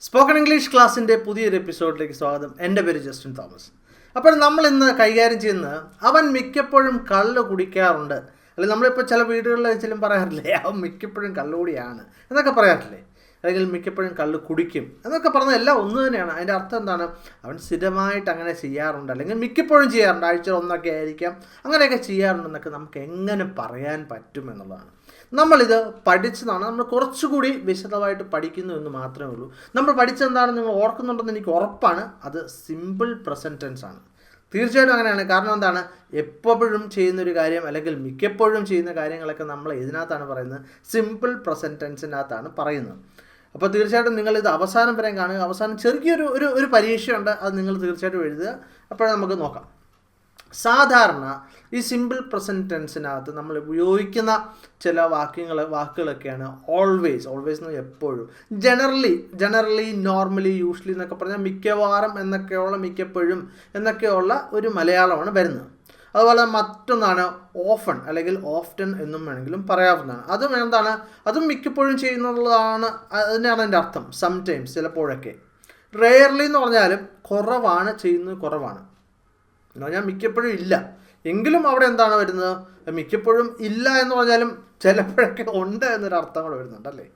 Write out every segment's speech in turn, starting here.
Spoken English ക്ലാസ്സിന്റെ പുതിയൊരു എപ്പിസോഡിലേക്ക് സ്വാഗതം. എന്റെ പേര് ജസ്റ്റിൻ തോമസ്. അപ്പോൾ നമ്മൾ ഇന്ന് കൈകാര്യം ചെയ്യുന്ന അവൻ മിക്കപ്പോഴും കള്ള് കുടിക്കാറുണ്ട്. അല്ലെങ്കിൽ നമ്മളിപ്പോൾ ചില വീടുകളിൽ വെച്ചാലും പറയാറില്ലേ അവൻ മിക്കപ്പോഴും കള്ളുകൂടിയാണ് എന്നൊക്കെ പറയാറില്ലേ? അല്ലെങ്കിൽ മിക്കപ്പോഴും കള്ള് കുടിക്കും എന്നൊക്കെ പറഞ്ഞ എല്ലാം ഒന്ന് തന്നെയാണ്. അതിന്റെ അർത്ഥം എന്താണ്? അവൻ സ്ഥിരമായിട്ട് അങ്ങനെ ചെയ്യാറുണ്ട്. അല്ലെങ്കിൽ മിക്കപ്പോഴും ചെയ്യാറുണ്ട്. ആഴ്ച ഒന്നൊക്കെ ആയിരിക്കാം. അങ്ങനെയൊക്കെ ചെയ്യാറുണ്ടെന്നൊക്കെ നമുക്ക് എങ്ങനെ പറയാൻ പറ്റും എന്നുള്ളതാണ്. നമ്മളിത് പഠിച്ചതാണ്. നമ്മൾ കുറച്ചുകൂടി വിശദമായിട്ട് പഠിക്കുന്നു എന്ന് മാത്രമേ ഉള്ളൂ. നമ്മൾ പഠിച്ചെന്താണെന്ന് നിങ്ങൾ ഓർക്കുന്നുണ്ടെന്ന് എനിക്ക് ഉറപ്പാണ്. അത് സിമ്പിൾ പ്രസന്റൻസ് ആണ്. തീർച്ചയായിട്ടും അങ്ങനെയാണ്. കാരണം എന്താണ്? എപ്പോഴും ചെയ്യുന്നൊരു കാര്യം അല്ലെങ്കിൽ മിക്കപ്പോഴും ചെയ്യുന്ന കാര്യങ്ങളൊക്കെ നമ്മൾ ഇതിനകത്താണ് പറയുന്നത്. സിമ്പിൾ പ്രസന്റൻസിനകത്താണ് പറയുന്നത്. അപ്പോൾ തീർച്ചയായിട്ടും നിങ്ങൾ ഇത് അവസാനം വരെ കാണുക. അവസാനം ചെറിയൊരു ഒരു ഒരു പരീക്ഷയുണ്ട്. അത് നിങ്ങൾ തീർച്ചയായിട്ടും എഴുതുക. അപ്പോഴേ നമുക്ക് നോക്കാം. സാധാരണ ഈ സിമ്പിൾ പ്രസന്റ് ടെൻസിനകത്ത് നമ്മൾ ഉപയോഗിക്കുന്ന ചില വാക്യങ്ങൾ വാക്കുകളൊക്കെയാണ് ഓൾവേസ് ഓൾവേസ് എന്ന് എപ്പോഴും. ജനറലി ജനറലി നോർമലി യൂഷ്വലി എന്നൊക്കെ പറഞ്ഞാൽ മിക്കവാറും എന്നൊക്കെയുള്ള മിക്കപ്പോഴും എന്നൊക്കെയുള്ള ഒരു മലയാളമാണ് വരുന്നത്. അതുപോലെ മറ്റൊന്നാണ് ഓഫൺ അല്ലെങ്കിൽ ഓഫ്റ്റൺ എന്നും വേണമെങ്കിലും പറയാവുന്നതാണ്. അതും എന്താണ്? അതും മിക്കപ്പോഴും ചെയ്യുന്നുള്ളതാണ് അതിനാണ് എന്റെ അർത്ഥം സംടൈംസ് ചിലപ്പോഴൊക്കെ. റെയർലി എന്ന് പറഞ്ഞാലും കുറവാണ് ചെയ്യുന്നത് കുറവാണ്. എന്ന് പറഞ്ഞാൽ മിക്കപ്പോഴും ഇല്ല. എങ്കിലും അവിടെ എന്താണ് വരുന്നത്? മിക്കപ്പോഴും ഇല്ല എന്ന് പറഞ്ഞാലും ചിലപ്പോഴൊക്കെ ഉണ്ട് എന്നൊരു അർത്ഥം കൂടെ വരുന്നുണ്ട് അല്ലേ?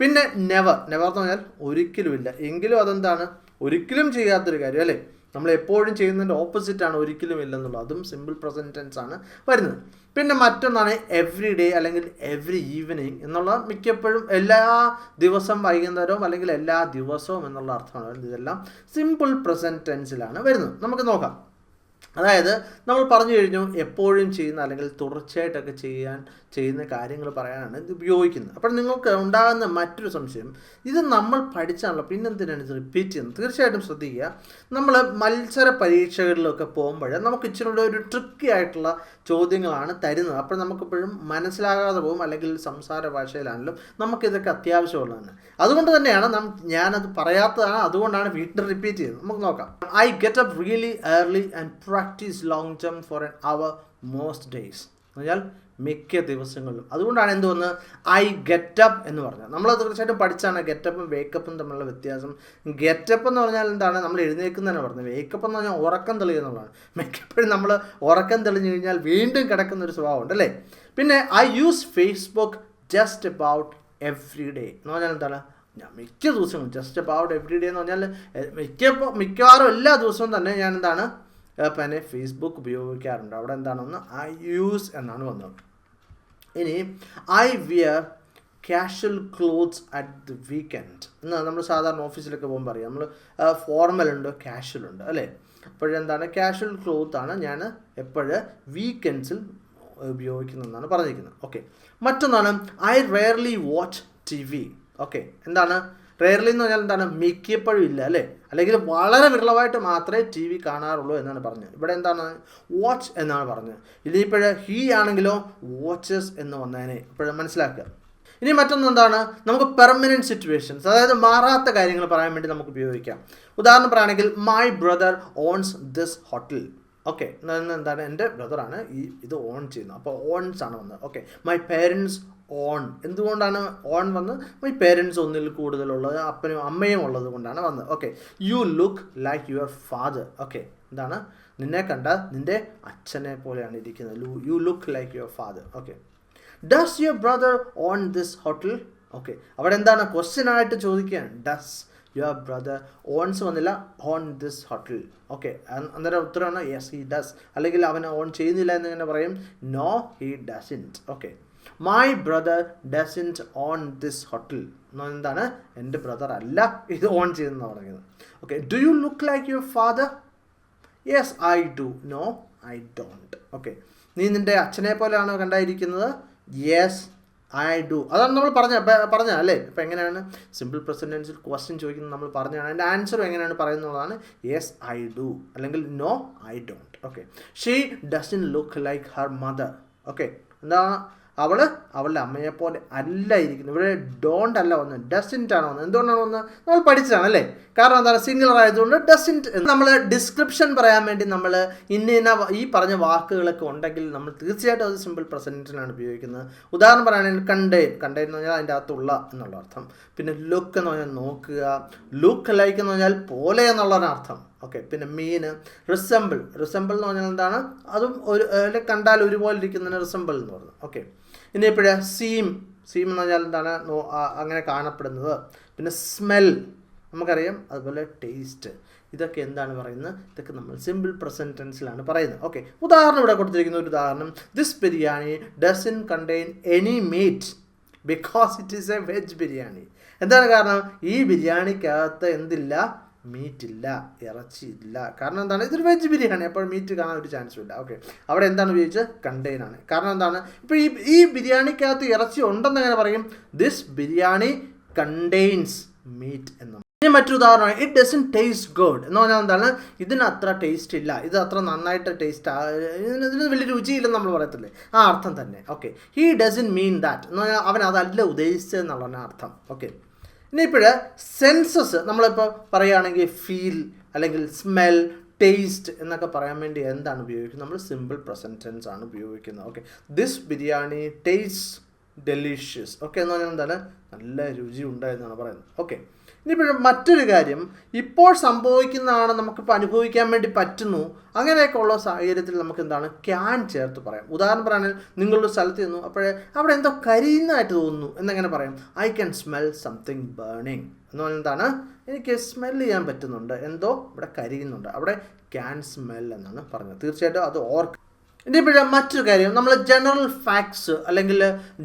പിന്നെ നെവർ നെവർ എന്ന് പറഞ്ഞാൽ ഒരിക്കലും ഇല്ല. എങ്കിലും അതെന്താണ്? ഒരിക്കലും ചെയ്യാത്തൊരു കാര്യം അല്ലേ? നമ്മൾ എപ്പോഴും ചെയ്യുന്നതിന്റെ ഓപ്പോസിറ്റാണ് ഒരിക്കലും ഇല്ലെന്നുള്ളത്. അതും സിമ്പിൾ പ്രസന്റൻസ് ആണ് വരുന്നത്. പിന്നെ മറ്റൊന്നാണ് എവ്രി ഡേ അല്ലെങ്കിൽ എവ്രി ഈവനിങ് എന്നുള്ള മിക്കപ്പോഴും എല്ലാ ദിവസം വൈകുന്നേരവും അല്ലെങ്കിൽ എല്ലാ ദിവസവും എന്നുള്ള അർത്ഥമാണ് ഇതെല്ലാം സിമ്പിൾ പ്രസന്റൻസിലാണ് വരുന്നത്. നമുക്ക് നോക്കാം. അതായത് നമ്മൾ പറഞ്ഞു കഴിഞ്ഞു എപ്പോഴും ചെയ്യുന്ന അല്ലെങ്കിൽ തുടർച്ചയായിട്ടൊക്കെ ചെയ്യാൻ ചെയ്യുന്ന കാര്യങ്ങൾ പറയാനാണ് ഇത് ഉപയോഗിക്കുന്നത്. അപ്പോൾ നിങ്ങൾക്ക് ഉണ്ടാകുന്ന മറ്റൊരു സംശയം ഇത് നമ്മൾ പഠിച്ചാണല്ലോ പിന്നെന്തിനാണ് ഇത് റിപ്പീറ്റ് ചെയ്യുന്നത്? തീർച്ചയായിട്ടും ശ്രദ്ധിക്കുക. നമ്മൾ മത്സര പരീക്ഷകളിലൊക്കെ പോകുമ്പോൾ നമുക്ക് ഇച്ചിരി കൂടെ ഒരു ട്രിക്കി ആയിട്ടുള്ള ചോദ്യങ്ങളാണ് തരുന്നത്. അപ്പോൾ നമുക്കിപ്പോഴും മനസ്സിലാകാതെ പോകും അല്ലെങ്കിൽ സംസാര ഭാഷയിലാണെങ്കിലും നമുക്കിതൊക്കെ അത്യാവശ്യമുള്ളതാണ്. അതുകൊണ്ട് തന്നെയാണ് നാം ഞാനത് പറയാത്തതാണ് അതുകൊണ്ടാണ് വീട്ടിൽ റിപ്പീറ്റ് ചെയ്യുന്നത്. നമുക്ക് നോക്കാം. I get up really early and practise long jump for an hour most days എന്ന് പറഞ്ഞാൽ മിക്ക ദിവസങ്ങളിലും. അതുകൊണ്ടാണ് എന്ത് വന്ന് ഐ ഗെറ്റപ്പ് എന്ന് പറഞ്ഞത്. നമ്മൾ തീർച്ചയായിട്ടും പഠിച്ചാണ് ഗെറ്റപ്പും വേക്കപ്പും തമ്മിലുള്ള വ്യത്യാസം. ഗെറ്റപ്പ് എന്ന് പറഞ്ഞാൽ എന്താണ്? നമ്മൾ എഴുന്നേക്കുന്നതാണ് പറഞ്ഞത്. വേക്കപ്പ് എന്ന് പറഞ്ഞാൽ ഉറക്കം തെളിയുക എന്നുള്ളതാണ്. മിക്കപ്പോഴും നമ്മൾ ഉറക്കം തെളിഞ്ഞു കഴിഞ്ഞാൽ വീണ്ടും കിടക്കുന്ന ഒരു സ്വഭാവമുണ്ട് അല്ലേ? പിന്നെ I use Facebook just about every day എന്ന് പറഞ്ഞാൽ എന്താണ്? ഞാൻ മിക്ക ദിവസവും ജസ്റ്റ് അബൌട്ട് എവ്രി ഡേ എന്ന് പറഞ്ഞാൽ മിക്ക മിക്കവാറും എല്ലാ ദിവസവും തന്നെ ഞാൻ എന്താണ്? പിന്നെ ഫേസ്ബുക്ക് ഉപയോഗിക്കാറുണ്ട്. അവിടെ എന്താണെന്ന് ഐ യൂസ് എന്നാണ് വന്നത്. ഇനി I wear casual clothes at the weekend എന്നാ നമ്മൾ സാധാരണ ഓഫീസിലൊക്കെ പോകുമ്പോൾ അറിയാം. നമ്മൾ ഫോർമൽ ഉണ്ട് കാഷ്വൽ ഉണ്ട് അല്ലേ? അപ്പോഴെന്താണ് കാഷ്വൽ ക്ലോത്ത് ആണ് ഞാൻ എപ്പോഴും വീക്കെൻഡ്സിൽ ഉപയോഗിക്കുന്നതെന്നാണ് പറഞ്ഞിരിക്കുന്നത്. ഓക്കെ മറ്റൊന്നാണ് I rarely watch T V okay എന്താണ്? റെയർലി എന്ന് പറഞ്ഞാൽ എന്താണ്? മിക്കപ്പോഴും ഇല്ല അല്ലേ? അല്ലെങ്കിൽ വളരെ വിരളമായിട്ട് മാത്രമേ ടി വി കാണാറുള്ളൂ എന്നാണ് പറഞ്ഞത്. ഇവിടെ എന്താണ്? വാച്ച് എന്നാണ് പറഞ്ഞത്. ഇനിയിപ്പോഴ് ഹീ ആണെങ്കിലോ വാച്ചസ് എന്ന് വന്നതിനെ ഇപ്പോഴും മനസ്സിലാക്കുക. ഇനി മറ്റൊന്ന് എന്താണ്? നമുക്ക് പെർമനന്റ് സിറ്റുവേഷൻസ് അതായത് മാറാത്ത കാര്യങ്ങൾ പറയാൻ വേണ്ടി നമുക്ക് ഉപയോഗിക്കാം. ഉദാഹരണം പറയുകയാണെങ്കിൽ my brother owns this hotel okay എന്താണ്? എന്റെ ബ്രദറാണ് ഈ ഇത് ഓൺ ചെയ്യുന്നത്. അപ്പോൾ ഓൺസ് ആണ് വന്നത്. Okay my parents own. എന്തുകൊണ്ടാണ് ഓൺ വന്ന് മൈ പേരൻസ് ഒന്നിൽ കൂടുതലുള്ളത് അപ്പനും അമ്മയും ഉള്ളത് കൊണ്ടാണ് വന്നത്. Okay you look like your father okay എന്താണ്? നിന്നെ കണ്ട നിന്റെ അച്ഛനെ പോലെയാണ് ഇരിക്കുന്നത്. You look like your father okay does your brother own this hotel okay അവിടെ എന്താണ് ക്വസ്റ്റ്യൻ ആയിട്ട് ചോദിക്കുകയാണ്. ഡസ് യുവർ ബ്രദർ ഓൺസ് വന്നില്ല? ഓൺ ദിസ് ഹോട്ടൽ ഓക്കെ അന്നേരം ഉത്തരമാണ് യെസ് ഹി ഡസ് അല്ലെങ്കിൽ അവൻ ഓൺ ചെയ്യുന്നില്ല എന്ന് ഇങ്ങനെ പറയും. No he doesn't okay my brother doesn't own this hotel എന്താണ് എന്റെ ബ്രദർ അല്ല ഇത് ഓൺ ചെയ്തെന്ന് പറയുന്നത്. Okay do you look like your father yes I do no I don't okay നീ നിന്റെ അച്ഛനെ പോലെയാണോ കണ്ടായിരിക്കുന്നത്? യെസ് ഐ ഡു അതാണ് നമ്മൾ പറഞ്ഞ പറഞ്ഞ അല്ലേ? ഇപ്പം എങ്ങനെയാണ്? സിമ്പിൾ പ്രസിഡൻസിൽ ക്വസ്റ്റ്യൻ ചോദിക്കുന്നത് നമ്മൾ പറഞ്ഞാണ് അതിന്റെ ആൻസർ എങ്ങനെയാണ് പറയുന്നതാണ്? യെസ് ഐ ഡു അല്ലെങ്കിൽ no I don't okay she doesn't look like her mother okay എന്താണ്? അവൾ അവളുടെ അമ്മയെ പോലെ അല്ല ഇരിക്കുന്നത് ഇവിടെ ഡോണ്ട് അല്ല വന്നത് ഡസിന്റ് ആണ് വന്നത് എന്തുകൊണ്ടാണ് വന്നത് നമ്മൾ പഠിച്ചതാണ് അല്ലേ? കാരണം എന്താണ്? സിംഗുലർ ആയതുകൊണ്ട് ഡസിന്റ് നമ്മൾ ഡിസ്ക്രിപ്ഷൻ പറയാൻ വേണ്ടി നമ്മൾ ഇന്ന ഇന്ന ഈ പറഞ്ഞ വാക്കുകളൊക്കെ ഉണ്ടെങ്കിൽ നമ്മൾ തീർച്ചയായിട്ടും അത് സിമ്പിൾ പ്രസന്റിനാണ് ഉപയോഗിക്കുന്നത്. ഉദാഹരണം പറയുകയാണെങ്കിൽ കണ്ടെയ്ൻ കണ്ടെയ്ൻ എന്ന് പറഞ്ഞാൽ അതിന്റെ അകത്തുള്ള എന്നുള്ള അർത്ഥം. പിന്നെ ലുക്ക് എന്ന് പറഞ്ഞാൽ നോക്കുക. ലുക്ക് ലൈക്ക് എന്ന് പറഞ്ഞാൽ പോലെ എന്നുള്ളതിനർത്ഥം ഓക്കെ പിന്നെ മീൻ റിസംബിൾ റിസംബിൾ എന്ന് പറഞ്ഞാൽ എന്താണ്? അതും ഒരു കണ്ടാൽ ഒരുപോലെ ഇരിക്കുന്നതിന് റിസംബിൾ എന്ന് പറഞ്ഞു. ഓക്കെ ഇനി ഇപ്പോഴേ സീം സീം എന്ന് പറഞ്ഞാൽ എന്താണ്? അങ്ങനെ കാണപ്പെടുന്നത്. പിന്നെ സ്മെൽ നമുക്കറിയാം അതുപോലെ ടേസ്റ്റ് ഇതൊക്കെ എന്താണ് പറയുന്നത്? ഇതൊക്കെ നമ്മൾ സിമ്പിൾ പ്രസന്റ് ടെൻസിലാണ് പറയുന്നത്. ഓക്കെ ഉദാഹരണം ഇവിടെ കൊടുത്തിരിക്കുന്ന ഒരു ഉദാഹരണം. This biryani doesn't contain any meat because it is a veg biryani എന്താണ് കാരണം? ഈ ബിരിയാണിക്കകത്ത് എന്തില്ല? മീറ്റ് ഇല്ല ഇറച്ചി ഇല്ല കാരണം എന്താണ്? ഇതൊരു വെജ് ബിരിയാണി. അപ്പോൾ മീറ്റ് കാണാൻ ഒരു ചാൻസും ഇല്ല. ഓക്കെ അവിടെ എന്താണ് ഉപയോഗിച്ചത്? കണ്ടെയ്ൻ ആണ്. കാരണം എന്താണ്? ഇപ്പോൾ ഈ ഈ ബിരിയാണിക്കകത്ത് ഇറച്ചി ഉണ്ടെന്ന് എങ്ങനെ പറയും? ദിസ് ബിരിയാണി കണ്ടെയ്ൻസ് മീറ്റ് എന്ന്. ഇനി മറ്റൊരു ഉദാഹരണമാണ് ഇറ്റ് ഡസൻ ടേസ്റ്റ് ഗുഡ് എന്ന് പറഞ്ഞാൽ എന്താണ്? ഇതിന് അത്ര ടേസ്റ്റ് ഇല്ല. ഇത് അത്ര നന്നായിട്ട് ടേസ്റ്റ് ഇതിന് ഇതിന് വലിയ രുചിയില്ലെന്ന് നമ്മൾ പറയത്തില്ലേ? ആ അർത്ഥം തന്നെ. Okay he doesn't mean that എന്ന് പറഞ്ഞാൽ അവൻ അതല്ല ഉദ്ദേശിച്ചത് എന്നുള്ളതാണ് അർത്ഥം. ഓക്കെ ഇനിയിപ്പോൾ സെൻസസ് നമ്മളിപ്പോൾ പറയുകയാണെങ്കിൽ ഫീൽ അല്ലെങ്കിൽ സ്മെൽ ടേസ്റ്റ് എന്നൊക്കെ പറയാൻ വേണ്ടി എന്താണ് ഉപയോഗിക്കുന്നത്? നമ്മൾ സിമ്പിൾ പ്രസന്റൻസ് ആണ് ഉപയോഗിക്കുന്നത്. Okay this biryani taste delicious okay എന്ന് പറഞ്ഞാൽ എന്താണ്? നല്ല രുചി ഉണ്ടായെന്നാണ് പറയുന്നത്. ഓക്കെ ഇനിയിപ്പോഴും മറ്റൊരു കാര്യം. ഇപ്പോൾ സംഭവിക്കുന്നതാണ് നമുക്കിപ്പോൾ അനുഭവിക്കാൻ വേണ്ടി പറ്റുന്നു. അങ്ങനെയൊക്കെ ഉള്ള സാഹചര്യത്തിൽ നമുക്ക് എന്താണ് ക്യാൻ ചേർത്ത് പറയാം. ഉദാഹരണം പറയുകയാണെങ്കിൽ നിങ്ങളുടെ സ്ഥലത്ത് ചെന്നു. അപ്പോഴേ അവിടെ എന്തോ കരിയുന്നതായിട്ട് തോന്നുന്നു. എന്നെങ്ങനെ പറയാം? I can smell something burning എന്ന് പറഞ്ഞാൽ എന്താണ്? എനിക്ക് സ്മെൽ ചെയ്യാൻ പറ്റുന്നുണ്ട്. എന്തോ ഇവിടെ കരിയുന്നുണ്ട്. അവിടെ ക്യാൻ സ്മെൽ എന്നാണ് പറഞ്ഞത്. തീർച്ചയായിട്ടും അത് ഓർക്ക് ഇനി പിന്നെ മറ്റൊരു കാര്യം നമ്മൾ ജനറൽ ഫാക്ട്സ് അല്ലെങ്കിൽ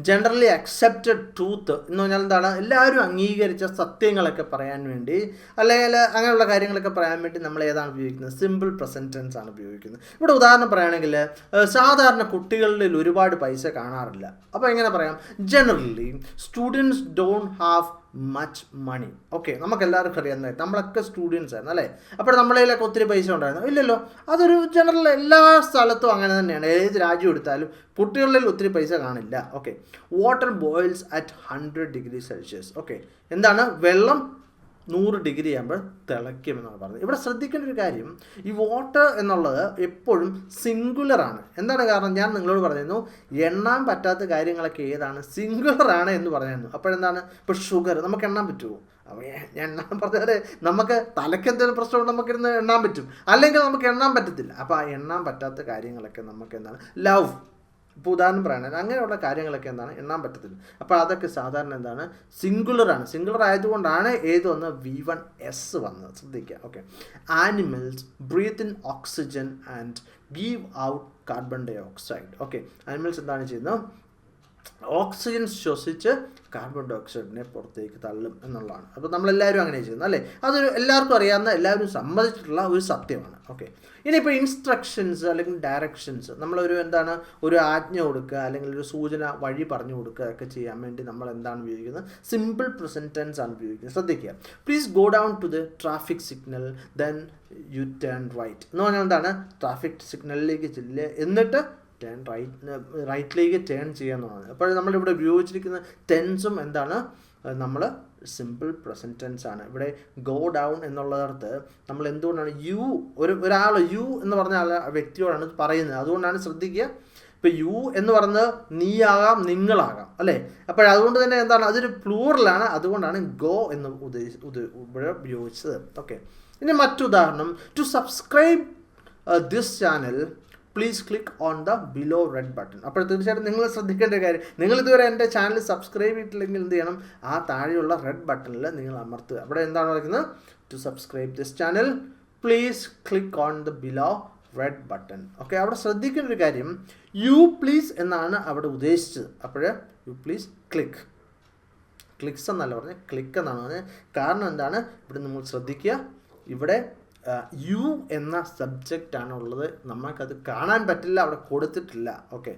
ജനറലി അക്സെപ്റ്റഡ് ട്രൂത്ത് എന്ന് പറഞ്ഞാൽ എന്താണ്? എല്ലാവരും അംഗീകരിച്ച സത്യങ്ങളൊക്കെ പറയാൻ വേണ്ടി അല്ലെങ്കിൽ അങ്ങനെയുള്ള കാര്യങ്ങളൊക്കെ പറയാൻ വേണ്ടി നമ്മൾ ഏതാണ് ഉപയോഗിക്കുന്നത്? സിമ്പിൾ പ്രസന്റൻസ് ആണ് ഉപയോഗിക്കുന്നത്. ഇവിടെ ഉദാഹരണം പറയുകയാണെങ്കിൽ സാധാരണ കുട്ടികളിൽ ഒരുപാട് പൈസ കാണാറില്ല. അപ്പോൾ എങ്ങനെ പറയാം? Generally students don't have much money okay നമുക്ക് എല്ലാവർക്കും അറിയാം നമ്മളൊക്കെ സ്റ്റുഡൻസ് ആയിരുന്നു അല്ലേ? അപ്പോൾ നമ്മളതിലൊക്കെ ഒത്തിരി പൈസ ഉണ്ടായിരുന്നു. ഇല്ലല്ലോ അതൊരു ജനറൽ എല്ലാ സ്ഥലത്തും അങ്ങനെ തന്നെയാണ്. ഏത് രാജ്യം എടുത്താലും കുട്ടികളിൽ ഒത്തിരി പൈസ കാണില്ല. Okay water boils at hundred degree Celsius okay എന്താണ്? വെള്ളം നൂറ് ഡിഗ്രി ആകുമ്പോൾ തിളയ്ക്കും എന്നാണ് പറഞ്ഞത്. ഇവിടെ ശ്രദ്ധിക്കേണ്ട ഒരു കാര്യം ഈ വാട്ടർ എന്നുള്ളത് എപ്പോഴും സിംഗുലർ ആണ്. എന്താണ് കാരണം? ഞാൻ നിങ്ങളോട് പറഞ്ഞിരുന്നു എണ്ണാൻ പറ്റാത്ത കാര്യങ്ങളൊക്കെ ഏതാണ്? സിംഗുലർ ആണ് എന്ന് പറഞ്ഞിരുന്നു. അപ്പോഴെന്താണ്? ഇപ്പോൾ ഷുഗർ നമുക്ക് എണ്ണാൻ പറ്റുമോ? എണ്ണാൻ പറഞ്ഞാൽ നമുക്ക് തലയ്ക്ക് എന്തെങ്കിലും പ്രശ്നമുണ്ട് നമുക്കിരുന്ന് എണ്ണാൻ പറ്റും. അല്ലെങ്കിൽ നമുക്ക് എണ്ണാൻ പറ്റത്തില്ല. അപ്പോൾ ആ എണ്ണാൻ പറ്റാത്ത കാര്യങ്ങളൊക്കെ നമുക്ക് എന്താണ്? ലവ് ഇപ്പോൾ ഉദാഹരണം പറയുകയാണെങ്കിൽ അങ്ങനെയുള്ള കാര്യങ്ങളൊക്കെ എന്താണ്? എണ്ണാൻ പറ്റത്തില്ല. അപ്പോൾ അതൊക്കെ സാധാരണ എന്താണ്? സിംഗുലറാണ് സിംഗുലർ ആയതുകൊണ്ടാണ് ഏത് വന്ന്? വി വൺ എസ് വന്നത് ശ്രദ്ധിക്കുക okay animals breathe in oxygen and give out carbon dioxide okay animals എന്താണ് ചെയ്യുന്നത്? ഓക്സിജൻ ശ്വസിച്ച് കാർബൺ ഡൈ ഓക്സൈഡിനെ പുറത്തേക്ക് തള്ളും എന്നുള്ളതാണ്. അപ്പോൾ നമ്മളെല്ലാവരും അങ്ങനെ ചെയ്യുന്നത് അല്ലേ? അതൊരു എല്ലാവർക്കും അറിയാവുന്ന എല്ലാവരും സമ്മതിച്ചിട്ടുള്ള ഒരു സത്യമാണ്. ഓക്കെ. ഇനിയിപ്പോൾ ഇൻസ്ട്രക്ഷൻസ് അല്ലെങ്കിൽ ഡയറക്ഷൻസ് നമ്മളൊരു എന്താണ് ഒരു ആജ്ഞ കൊടുക്കുക അല്ലെങ്കിൽ ഒരു സൂചന വഴി പറഞ്ഞു കൊടുക്കുക ഒക്കെ ചെയ്യാൻ വേണ്ടി നമ്മൾ എന്താണ് ഉപയോഗിക്കുന്നത്? സിമ്പിൾ പ്രസന്റൻസ് ആണ് ഉപയോഗിക്കുന്നത്. ശ്രദ്ധിക്കുക. Please go down to the traffic signal then you turn right എന്ന് പറഞ്ഞാൽ എന്താണ്? ട്രാഫിക് സിഗ്നലിലേക്ക് ചെല്ലുക എന്നിട്ട് ടേൺ റൈറ്റ് റൈറ്റിലേക്ക് ടേൺ ചെയ്യാന്നുള്ളത് അപ്പോൾ നമ്മളിവിടെ ഉപയോഗിച്ചിരിക്കുന്ന ടെൻസും എന്താണ്? നമ്മൾ സിമ്പിൾ പ്രസന്റ് ടെൻസ് ആണ്. ഇവിടെ ഗോ ഡൗൺ എന്നുള്ളിടത്ത് നമ്മൾ എന്തുകൊണ്ടാണ് യു ഒരു ഒരാൾ യു എന്ന് പറഞ്ഞ ആ വ്യക്തിയോടാണ് പറയുന്നത്. അതുകൊണ്ടാണ് ശ്രദ്ധിക്കുക. ഇപ്പോൾ യു എന്ന് പറഞ്ഞത് നീയാകാം നിങ്ങളാകാം അല്ലേ? അപ്പോൾ അതുകൊണ്ട് തന്നെ എന്താണ്? അതൊരു പ്ലൂറലാണ് അതുകൊണ്ടാണ് ഗോ എന്ന് ഉദ്ദേശിച്ച് ഉപയോഗിച്ചത്. ഓക്കെ ഇനി മറ്റുദാഹരണം to subscribe this channel please click on the below red button അപ്പോൾ തീർച്ചയായിട്ടും നിങ്ങൾ ശ്രദ്ധിക്കേണ്ട കാര്യം നിങ്ങൾ ഇതുവരെ എന്റെ ചാനൽ സബ്സ്ക്രൈബ് ചെയ്തിട്ടില്ലെങ്കിൽ എന്ത് ചെയ്യണം? ആ താഴെയുള്ള റെഡ് ബട്ടണിൽ നിങ്ങൾ അമർത്തുക. അവിടെ എന്താണ് പറയുന്നത്? To subscribe this channel please click on the below red button okay അവിടെ ശ്രദ്ധിക്കേണ്ട ഒരു കാര്യം യു പ്ലീസ് എന്നാണ് അവിടെ ഉദ്ദേശിച്ചത്. അപ്പോൾ യു പ്ലീസ് ക്ലിക്ക് ക്ലിക്സ് എന്നല്ല പറഞ്ഞത് ക്ലിക്ക് എന്നാണ് പറഞ്ഞത്. കാരണം എന്താണ്? ഇവിടെ നമ്മൾ ശ്രദ്ധിക്കുക ഇവിടെ യു എന്ന സബ്ജക്റ്റ് ആണുള്ളത്. ഉള്ളത് നമുക്കത് കാണാൻ പറ്റില്ല അവിടെ കൊടുത്തിട്ടില്ല. ഓക്കെ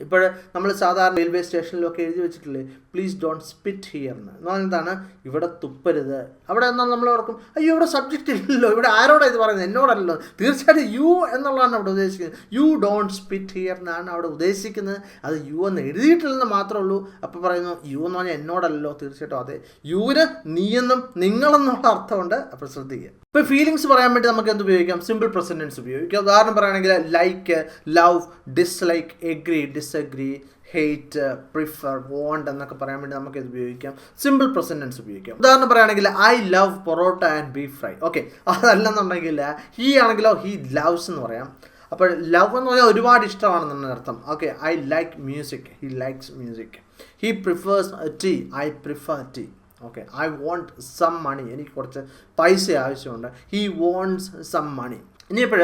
ഇപ്പോൾ നമ്മൾ സാധാരണ റെയിൽവേ സ്റ്റേഷനിലൊക്കെ എഴുതി വെച്ചിട്ടില്ലേ പ്ലീസ് ഡോണ്ട് സ്പിറ്റ് ഹിയർ എന്ന്. എന്താണ്? ഇവിടെ തുപ്പരുത്. അവിടെ എന്നാൽ നമ്മൾ ഓർക്കും അയ്യോ ഇവിടെ സബ്ജക്റ്റ് ഇല്ലല്ലോ. ഇവിടെ ആരോടാണ് ഇത് പറയുന്നത്? എന്നോടല്ലോ തീർച്ചയായിട്ടും യു എന്നുള്ളതാണ് അവിടെ ഉദ്ദേശിക്കുന്നത്. യു ഡോണ്ട് സ്പിറ്റ് ഹിയർ എന്നാണ് അവിടെ ഉദ്ദേശിക്കുന്നത്. അത് യു എന്ന് എഴുതിയിട്ടില്ലെന്ന് മാത്രമേ ഉള്ളൂ. അപ്പോൾ പറയുന്നു യു എന്ന് പറഞ്ഞാൽ എന്നോടല്ലോ തീർച്ചയായിട്ടും അതെ. യുവിന് നീയെന്നും നിങ്ങളെന്നുള്ള അർത്ഥമുണ്ട്. അപ്പോൾ ശ്രദ്ധിക്കുക. ഇപ്പോൾ ഫീലിങ്സ് പറയാൻ വേണ്ടി നമുക്ക് എന്ത് ഉപയോഗിക്കാം? സിമ്പിൾ പ്രസന്റൻസ് ഉപയോഗിക്കാം. ഉദാഹരണം പറയുകയാണെങ്കിൽ like love dislike agree disagree hate prefer want എന്നൊക്കെ പറയാൻ വേണ്ടി നമുക്ക് ഇത് ഉപയോഗിക്കാം. സിമ്പിൾ പ്രസന്റൻസ് ഉപയോഗിക്കാം. ഉദാഹരണം പറയുകയാണെങ്കിൽ I love parotta and beef fry okay അതല്ലെന്നുണ്ടെങ്കിൽ he ആണെങ്കിലോ ഹീ ലവ്സ് എന്ന് പറയാം. അപ്പോൾ ലവ് എന്ന് പറഞ്ഞാൽ ഒരുപാട് ഇഷ്ടമാണെന്നാണ് അർത്ഥം. Okay I like music he likes music he prefers tea I prefer tea okay I want some money എനിക്ക് കുറച്ച് പൈസ ആവശ്യമുണ്ട്. ഹി വോണ്ട്സ് സം മണി ഇനിയിപ്പോൾ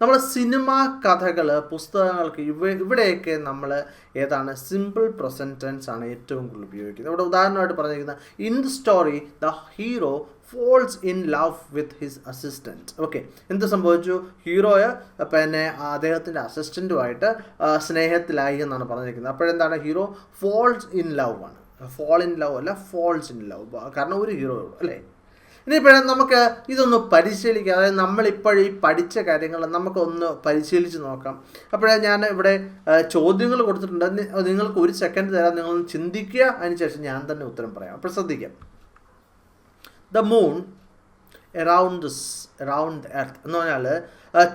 നമ്മൾ സിനിമ കഥകൾ പുസ്തകങ്ങൾക്ക് ഇവ ഇവിടെയൊക്കെ നമ്മൾ ഏതാണ്? സിമ്പിൾ പ്രസന്റൻസ് ആണ് ഏറ്റവും കൂടുതൽ ഉപയോഗിക്കുന്നത്. ഇവിടെ ഉദാഹരണമായിട്ട് പറഞ്ഞിരിക്കുന്നത് in the story the hero falls in love with his assistant okay എന്ത് സംഭവിച്ചു? ഹീറോയെ പിന്നെ അദ്ദേഹത്തിന്റെ അസിസ്റ്റന്റുമായിട്ട് സ്നേഹത്തിലായി എന്നാണ് പറഞ്ഞിരിക്കുന്നത്. അപ്പോഴെന്താണ്? ഹീറോ ഫോൾസ് ഇൻ ലവ് ആണ്. ഫോൾ ഇൻ ലവ് അല്ല ഫോൾസ് ഇൻ ലവ് കാരണം ഒരു ഹീറോ അല്ലേ? ഇനിയിപ്പോഴും നമുക്ക് ഇതൊന്ന് പരിശീലിക്കാം. അതായത് നമ്മളിപ്പോഴും ഈ പഠിച്ച കാര്യങ്ങൾ നമുക്കൊന്ന് പരിശീലിച്ച് നോക്കാം. അപ്പോഴേ ഞാൻ ഇവിടെ ചോദ്യങ്ങൾ കൊടുത്തിട്ടുണ്ട്. നിങ്ങൾക്ക് ഒരു സെക്കൻഡ് തരാം. നിങ്ങളൊന്ന് ചിന്തിക്കുക. അതിനുശേഷം ഞാൻ തന്നെ ഉത്തരം പറയാം. അപ്പോൾ ശ്രദ്ധിക്കാം. The moon around this around earth എന്ന് പറഞ്ഞാൽ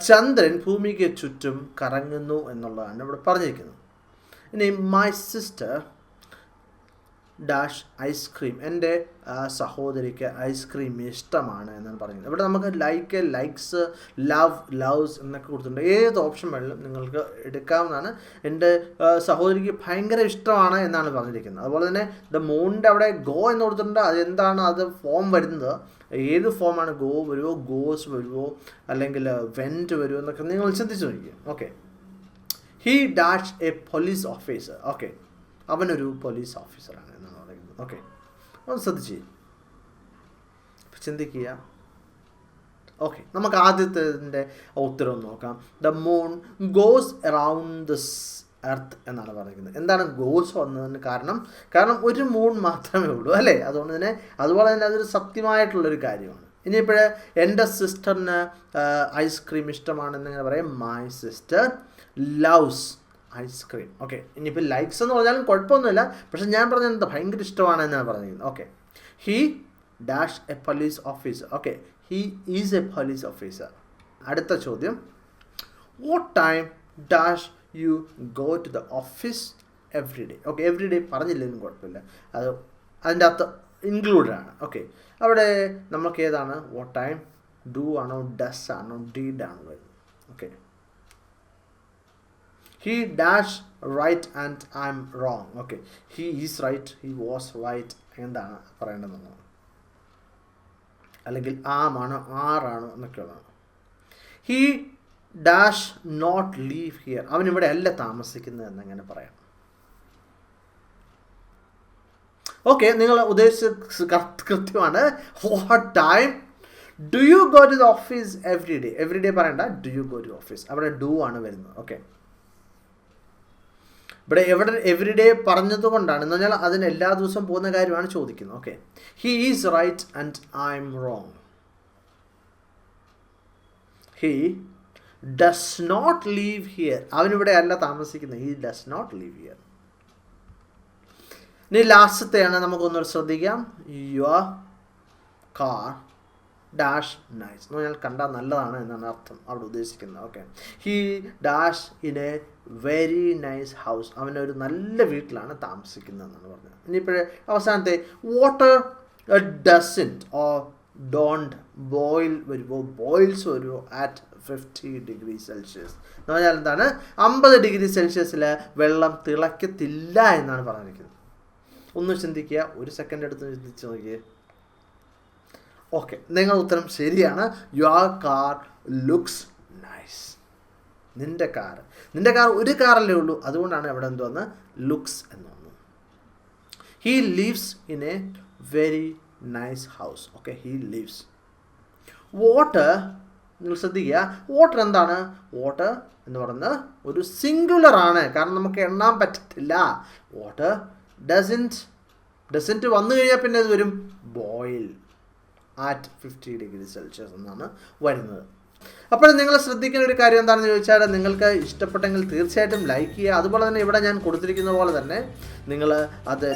ചന്ദ്രൻ ഭൂമിക്ക് ചുറ്റും കറങ്ങുന്നു എന്നുള്ളതാണ് ഇവിടെ പറഞ്ഞിരിക്കുന്നത്. ഇനി മൈ സിസ്റ്റർ ഡാഷ് ഐസ്ക്രീം എന്റെ സഹോദരിക്ക് ഐസ്ക്രീം ഇഷ്ടമാണ് എന്നാണ് പറയുന്നത്. ഇവിടെ നമുക്ക് ലൈക്ക് ലൈക്സ് ലവ് ലവ്സ് എന്നൊക്കെ കൊടുത്തിട്ടുണ്ട്. ഏത് ഓപ്ഷൻ വേണമെങ്കിലും നിങ്ങൾക്ക് എടുക്കാവുന്നതാണ്. എന്റെ സഹോദരിക്ക് ഭയങ്കര ഇഷ്ടമാണ് എന്നാണ് പറഞ്ഞിരിക്കുന്നത്. അതുപോലെ തന്നെ ദ മൂണിന്റെ അവിടെ ഗോ എന്ന് കൊടുത്തിട്ടുണ്ട്. അതെന്താണ് അത് ഫോം വരുന്നത്. ഏത് ഫോമാണ് ഗോ വരുമോ ഗോസ് വരുമോ അല്ലെങ്കിൽ വെന്റ് വരുമോ എന്നൊക്കെ നിങ്ങൾ ചിന്തിച്ച് നോക്കിയാൽ okay. He dash a police officer. Okay. അവനൊരു പോലീസ് ഓഫീസറാണ് എന്നാണ് പറയുന്നത്. ഓക്കെ ഒന്ന് ശ്രദ്ധിച്ച്. ചിന്തിക്കുക. ഓക്കെ നമുക്ക് ആദ്യത്തെ ഉത്തരം നോക്കാം. The moon goes around this earth എന്നാണ് പറയുന്നത്. എന്താണ് ഗോസ് വന്നതിന് കാരണം? കാരണം ഒരു മൂൺ മാത്രമേ ഉള്ളൂ അല്ലേ? അതുകൊണ്ട് തന്നെ അതുപോലെ തന്നെ അതൊരു സത്യമായിട്ടുള്ളൊരു കാര്യമാണ്. ഇനിയിപ്പോൾ എന്റെ സിസ്റ്ററിന് ഐസ്ക്രീം ഇഷ്ടമാണെന്നിങ്ങനെ പറയും. My sister loves ice cream okay ഇനിയിപ്പോൾ ലൈക്സ് എന്ന് പറഞ്ഞാലും കുഴപ്പമൊന്നുമില്ല. പക്ഷെ ഞാൻ പറഞ്ഞത് എന്താ? ഭയങ്കര ഇഷ്ടമാണ് എന്നാണ് പറഞ്ഞിരിക്കുന്നത് okay he dash a police officer okay he is a police officer അടുത്ത ചോദ്യം. What time dash you go to the office every day okay every day പറഞ്ഞില്ലെങ്കിലും കുഴപ്പമില്ല. അത് അതിന്റെ അകത്ത് ഇൻക്ലൂഡഡ് ആണ്. ഓക്കെ അവിടെ നമുക്ക് ഏതാണ്? വാട്ട് ടൈം ഡു ആണോ ഡസ് ആണോ ഡീഡ് ആണോ വരുന്നത്? Okay he dash right and I am wrong okay he is right he was right എന്താണ് പറയേണ്ടതെന്ന് അല്ലെങ്കിൽ ആമാണോ ആറാണോ എന്നൊക്കെയുള്ളതാണ് he dash not live here അവൻ ഇവിടെ അല്ല താമസിക്കുന്നത് എന്നങ്ങനെ പറയാം. ഓക്കെ നിങ്ങൾ ഉദ്ദേശിച്ച കൃത്യമാണ്. What time do you go to the office every day every day പറയണ്ട do you go to office അവിടെ ഡു ആണ് വരുന്നത്. ഓക്കെ ഇവിടെ എവിടെ എവറി ഡേ പറഞ്ഞത് കൊണ്ടാണ് എന്ന് പറഞ്ഞാൽ അതിന് എല്ലാ ദിവസവും പോകുന്ന കാര്യമാണ് ചോദിക്കുന്നത്. Okay he is right and I'm wrong he does not live here അവനിവിടെ അല്ല താമസിക്കുന്നത്. He does not live here ഇനി ലാസ്റ്റത്തെയാണ് നമുക്കൊന്നൊരു ശ്രദ്ധിക്കാം. യുവർ കാർ ഡാഷ് നൈസ് എന്ന് പറഞ്ഞാൽ കണ്ടാൽ നല്ലതാണ് എന്നാണ് അർത്ഥം. അവിടെ ഉദ്ദേശിക്കുന്നത്. Okay he dash in a very nice house അവനൊരു നല്ല വീട്ടിലാണ് താമസിക്കുന്നത് എന്നാണ് പറഞ്ഞത്. ഇനിയിപ്പോഴേ അവസാനത്തെ water doesn't or don't boil വരുമോ ബോയിൽസ് വരുമോ ആറ്റ് ഫിഫ്റ്റി ഡിഗ്രി സെൽഷ്യസ് എന്ന് പറഞ്ഞാൽ എന്താണ്? അമ്പത് ഡിഗ്രി സെൽഷ്യസിൽ വെള്ളം തിളക്കത്തില്ല എന്നാണ് പറഞ്ഞിരിക്കുന്നത്. ഒന്ന് ചിന്തിക്കുക ഒരു സെക്കൻഡ് എടുത്ത് ചിന്തിച്ച് നോക്കിയേ. ഓക്കെ നിങ്ങൾ ഉത്തരം ശരിയാണ്. യുവർ കാർ ലുക്സ് നൈസ് നിന്റെ കാർ നിന്റെ കാർ ഒരു കാറല്ലേ ഉള്ളൂ. അതുകൊണ്ടാണ് അവിടെ എന്തോന്ന് ലുക്സ് എന്ന് വന്നു. He lives in a very nice house okay he lives water നിങ്ങൾ ശ്രദ്ധിക്കുക. വാട്ടർ എന്താണ്? വാട്ടർ എന്ന് പറയുന്നത് ഒരു സിംഗുലർ ആണ്. കാരണം നമുക്ക് എണ്ണാൻ പറ്റത്തില്ല. വാട്ടർ ഡസന്റ് ഡസന്റ് വന്നു കഴിഞ്ഞാൽ പിന്നെ അത് വരും? Boil at fifty degree Celsius എന്നാണ് വരുന്നത്. അപ്പോൾ നിങ്ങൾ ശ്രദ്ധിക്കേണ്ട ഒരു കാര്യം എന്താണെന്ന് ചോദിച്ചാൽ നിങ്ങൾക്ക് ഇഷ്ടപ്പെട്ടെങ്കിൽ തീർച്ചയായിട്ടും ലൈക്ക് ചെയ്യുക. അതുപോലെ തന്നെ ഇവിടെ ഞാൻ കൊടുത്തിരിക്കുന്ന പോലെ തന്നെ നിങ്ങൾ അത്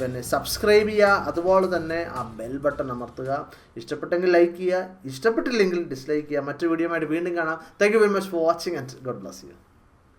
പിന്നെ സബ്സ്ക്രൈബ് ചെയ്യുക. അതുപോലെ തന്നെ ആ ബെൽ ബട്ടൺ അമർത്തുക. ഇഷ്ടപ്പെട്ടെങ്കിൽ ലൈക്ക് ചെയ്യുക. ഇഷ്ടപ്പെട്ടില്ലെങ്കിൽ ഡിസ്ലൈക്ക് ചെയ്യുക. മറ്റു വീഡിയോ ആയിട്ട് വീണ്ടും കാണാം. Thank you very much for watching and God bless you